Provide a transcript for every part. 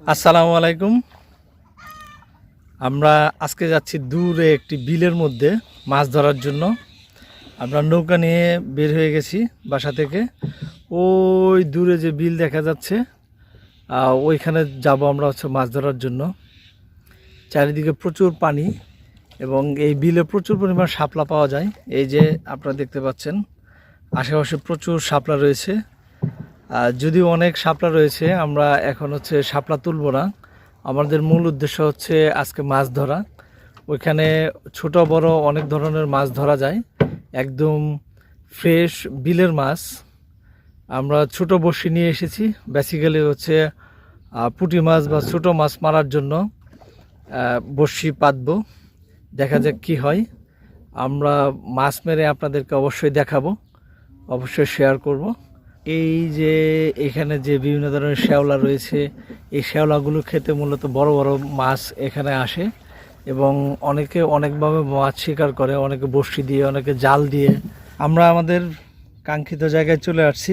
আসসালামু আলাইকুম। আমরা আজকে যাচ্ছি দূরে একটি বিলের মধ্যে মাছ ধরার জন্য। আমরা নৌকা নিয়ে বের হয়ে গেছি বাসা থেকে। ওই দূরে যে বিল দেখা যাচ্ছে ওইখানে যাব আমরা হচ্ছে মাছ ধরার জন্য। চারিদিকে প্রচুর পানি এবং এই বিলে প্রচুর পরিমাণ শাপলা পাওয়া যায়। এই যে আপনারা দেখতে পাচ্ছেন, আশেপাশে প্রচুর শাপলা রয়েছে। যদিও অনেক শাপলা রয়েছে, আমরা এখন হচ্ছে শাপলা তুলব না। আমাদের মূল উদ্দেশ্য হচ্ছে আজকে মাছ ধরা। ওইখানে ছোট বড় অনেক ধরনের মাছ ধরা যায়। একদম ফ্রেশ বিলের মাছ। আমরা ছোট বড়শি নিয়ে এসেছি বেসিক্যালি হচ্ছে পুঁটি মাছ বা ছোট মাছ মারার জন্য বড়শি পাতবো। দেখা যাক কি হয়। আমরা মাছ মেরে আপনাদেরকে অবশ্যই দেখাবো, অবশ্যই শেয়ার করব। এই যে এখানে যে বিভিন্ন ধরনের শ্যাওলা রয়েছে, এই শ্যাওলাগুলো খেতে মূলত বড় বড় মাছ এখানে আসে এবং অনেকে অনেকভাবে মাছ শিকার করে, অনেকে বড়শি দিয়ে, অনেকে জাল দিয়ে। আমরা আমাদের কাঙ্ক্ষিত জায়গায় চলে আসছি।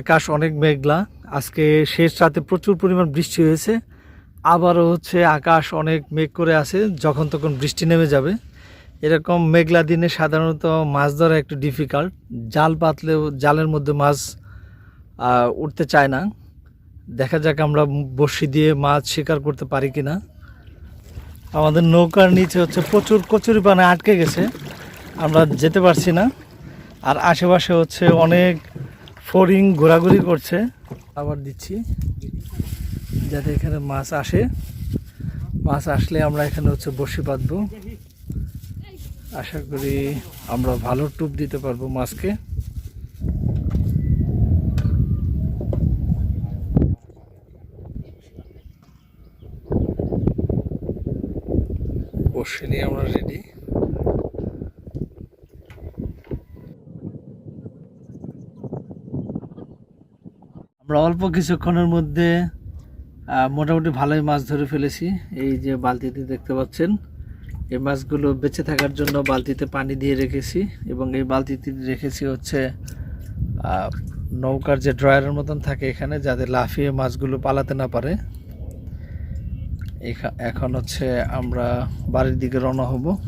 আকাশ অনেক মেঘলা। আজকে শেষ রাতে প্রচুর পরিমাণ বৃষ্টি হয়েছে। আবারও হচ্ছে আকাশ অনেক মেঘ করে আছে, যখন তখন বৃষ্টি নেমে যাবে। এরকম মেঘলা দিনে সাধারণত মাছ ধরা একটু ডিফিকাল্ট জাল পাতলেও জালের মধ্যে মাছ উঠতে চায় না। দেখা যাক আমরা বড়শি দিয়ে মাছ শিকার করতে পারি কি না আমাদের নৌকার নিচে হচ্ছে প্রচুর কচুরি পানে আটকে গেছে। আমরা যেতে পারছি না। আর আশেপাশে হচ্ছে অনেক ফড়িং ঘোরাঘুরি করছে। আবার দিচ্ছি, যাতে এখানে মাছ আসে। মাছ আসলে আমরা এখানে হচ্ছে বসি পাতবো। আশা করি আমরা ভালো টুপ দিতে পারব মাছকে। বসে নিয়ে আমরা রেডি আমরা অল্প কিছুক্ষণের মধ্যে মোটামুটি ভালোই মাছ ধরে ফেলেছি। এই যে বালতিতে দেখতে পাচ্ছেন এই মাছগুলো বেঁচে থাকার জন্য বালতিতে পানি দিয়ে রেখেছি এবং এই বালতিতে রেখেছি হচ্ছে নৌকার যে ড্রয়ারের মতন থাকে এখানে যাতে লাফিয়ে মাছগুলো পালাতে না পারে। এখা- এখন হচ্ছে আমরা বাড়ির দিকে রওনা হব।